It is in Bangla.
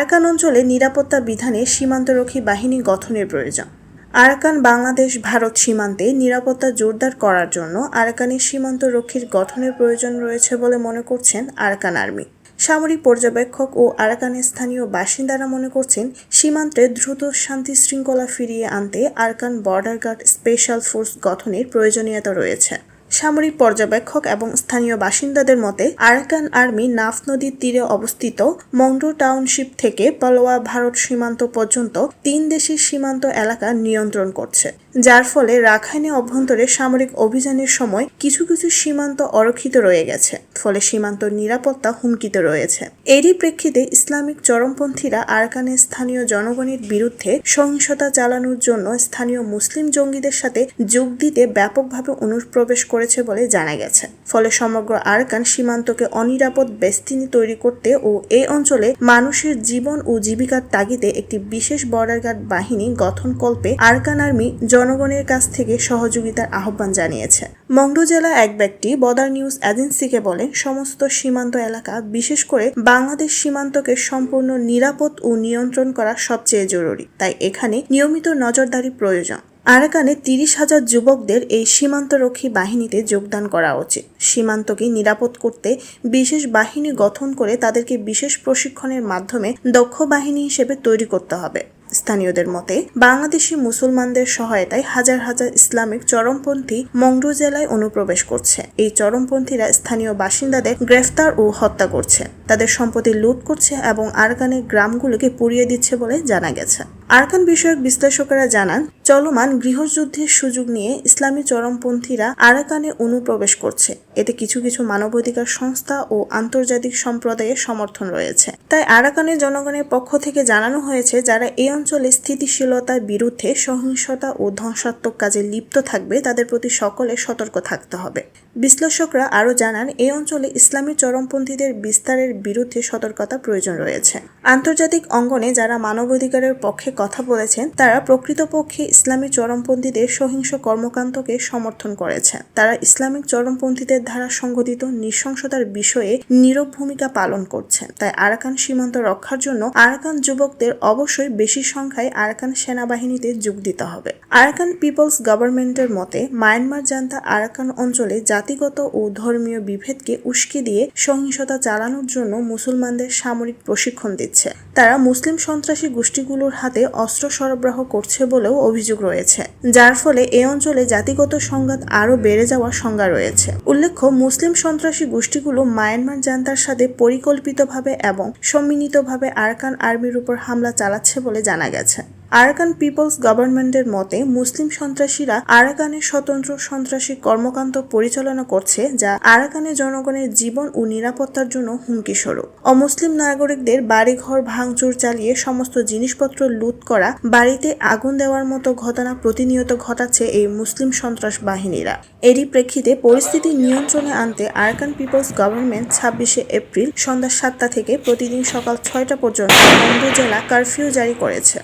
আরাকান অঞ্চলে নিরাপত্তা বিধানে সীমান্তরক্ষী বাহিনী গঠনের প্রয়োজন। আরাকান বাংলাদেশ ভারত সীমান্তে নিরাপত্তা জোরদার করার জন্য আরাকানের সীমান্ত রক্ষীর গঠনের প্রয়োজন রয়েছে বলে মনে করছেন আরাকান আর্মি। সামরিক পর্যবেক্ষক ও আরাকানের স্থানীয় বাসিন্দারা মনে করছেন, সীমান্তে দ্রুত শান্তি শৃঙ্খলা ফিরিয়ে আনতে Arakan border guard special force গঠনের প্রয়োজনীয়তা রয়েছে। সামরিক পর্যবেক্ষক এবং স্থানীয় বাসিন্দাদের মতে, আরাকান আর্মি নাফ নদীর তীরে অবস্থিত মংডো টাউনশিপ থেকে পালোয়া ভারত সীমান্ত পর্যন্ত তিন দেশের সীমান্ত এলাকা নিয়ন্ত্রণ করছে, যার ফলে রাখাইনে অভ্যন্তরে সামরিক অভিযানের সময় কিছু কিছু সীমান্ত অরক্ষিত রয়ে গেছে, ফলে সীমান্ত নিরাপত্তা হুমকিতে রয়েছে। এরই প্রেক্ষিতে ইসলামিক চরমপন্থীরা আরাকানের স্থানীয় জনগণের বিরুদ্ধে সহিংসতা চালানোর জন্য স্থানীয় মুসলিম জঙ্গিদের সাথে যোগ দিতে ব্যাপকভাবে অনুপ্রবেশ করেছে বলে জানা গেছে। ফলে সমগ্র আরাকান সীমান্তকে অনিরাপদ বেস্তিনি তৈরি করতে ও এই অঞ্চলে মানুষের জীবন ও জীবিকার তাগিদে একটি বিশেষ বর্ডার গার্ড বাহিনী গঠন কল্পে আরাকান আর্মি জনগণের কাছ থেকে সহযোগিতার আহ্বান জানিয়েছে। মংডু জেলা এক ব্যক্তি বদার নিউজ এজেন্সিকে বলেন, সমস্ত সীমান্ত এলাকা, বিশেষ করে বাংলাদেশ সীমান্তকে সম্পূর্ণ নিরাপদ ও নিয়ন্ত্রণ করা সবচেয়ে জরুরি। তাই এখানে নিয়মিত নজরদারি প্রয়োজন। আরাকানে তিরিশ হাজার যুবকদের এই সীমান্তরক্ষী বাহিনীতে যোগদান করা উচিত। সীমান্তকে নিরাপদ করতে বিশেষ বাহিনী গঠন করে তাদেরকে বিশেষ প্রশিক্ষণের মাধ্যমে দক্ষ বাহিনী হিসেবে তৈরি করতে হবে। স্থানীয়দের মতে, বাংলাদেশি মুসলমানদের সহায়তায় হাজার হাজার ইসলামিক চরমপন্থী মংডু জেলায় অনুপ্রবেশ করছে। এই চরমপন্থীরা স্থানীয় বাসিন্দাদের গ্রেফতার ও হত্যা করছে। তাদের সম্পত্তি লুট করছে এবং আরকানের গ্রামগুলোকে পুড়িয়ে দিচ্ছে বলে জানা গেছে। আরকান বিষয়ক বিশ্লেষকেরা জানান, চলমান গৃহযুদ্ধের সুযোগ নিয়ে ইসলামী চরমপন্থীরা আরাকানে অনুপ্রবেশ করছে। এতে কিছু কিছু মানবাধিকার সংস্থা ও আন্তর্জাতিক সম্প্রদায়ের সমর্থন রয়েছে। তাই আরাকানের জনগণের পক্ষ থেকে জানানো হয়েছে, যারা এই অঞ্চলে স্থিতিশীলতার বিরুদ্ধে সহিংসতা ও ধ্বংসাত্মক কাজে লিপ্ত থাকবে, তাদের প্রতি সকলে সতর্ক থাকতে হবে। বিশ্লেষকরা আরও জানান এই অঞ্চলে ইসলামী চরমপন্থীদের বিস্তারের বিরুদ্ধে সতর্কতা প্রয়োজন রয়েছে। আন্তর্জাতিক অঙ্গনে যারা মানবাধিকারের পক্ষে কথা বলেছেন, তারা প্রকৃতপক্ষে ইসলামী চরমপন্থীদের সহিংস কর্মকাণ্ডকে সমর্থন করেছেন তারা ইসলামিক চরমপন্থীদের দ্বারা সংঘটিত নৃশংসতার বিষয়ে নীরব ভূমিকা পালন করছেন তাই আরাকান সীমান্ত রক্ষার জন্য আরাকান যুবকদের অবশ্যই বেশি সংখ্যায় আরাকান সেনাবাহিনীতে যোগ দিতে হবে। আরাকান পিপলস গভর্নমেন্টের মতে, মায়ানমার জান্তা আরাকান অঞ্চলে জাতিগত ও ধর্মীয় বিভেদকে উস্কে দিয়ে সহিংসতা চালানোর জন্য মুসলমানদের সামরিক প্রশিক্ষণ দিচ্ছে। তারা মুসলিম সন্ত্রাসী গোষ্ঠীগুলোর হাতে অস্ত্র সরবরাহ করছে বলেও অভিযোগ রয়েছে। যার ফলে এ অঞ্চলে জাতিগত সংঘাত আরও বেড়ে যাওয়ার সংজ্ঞা রয়েছে। উল্লেখ্য, মুসলিম সন্ত্রাসী গোষ্ঠীগুলো মায়ানমার জান্তার সাথে পরিকল্পিতভাবে এবং সম্মিলিতভাবে আরকান আর্মির উপর হামলা চালাচ্ছে বলে জানা গেছে। আরাকান পিপলস গভর্নমেন্টের মতে, মুসলিম সন্ত্রাসীরা আরাকানের স্বতন্ত্র সন্ত্রাসী কর্মকাণ্ড পরিচালনা করছে, যা আরাকানের জনগণের জীবন ও নিরাপত্তার জন্য হুমকি স্বরূপ অমুসলিম নাগরিকদের বাড়িঘর ভাঙচুর চালিয়ে সমস্ত জিনিসপত্র লুট করা, বাড়িতে আগুন দেওয়ার মতো ঘটনা প্রতিনিয়ত ঘটাচ্ছে এই মুসলিম সন্ত্রাস বাহিনীরা। এরই প্রেক্ষিতে পরিস্থিতি নিয়ন্ত্রণে আনতে আরাকান পিপলস গভর্নমেন্ট ছাব্বিশে এপ্রিল সন্ধ্যা সাতটা থেকে প্রতিদিন সকাল ছয়টা পর্যন্ত বঙ্গ জেলা কারফিউ জারি করেছে।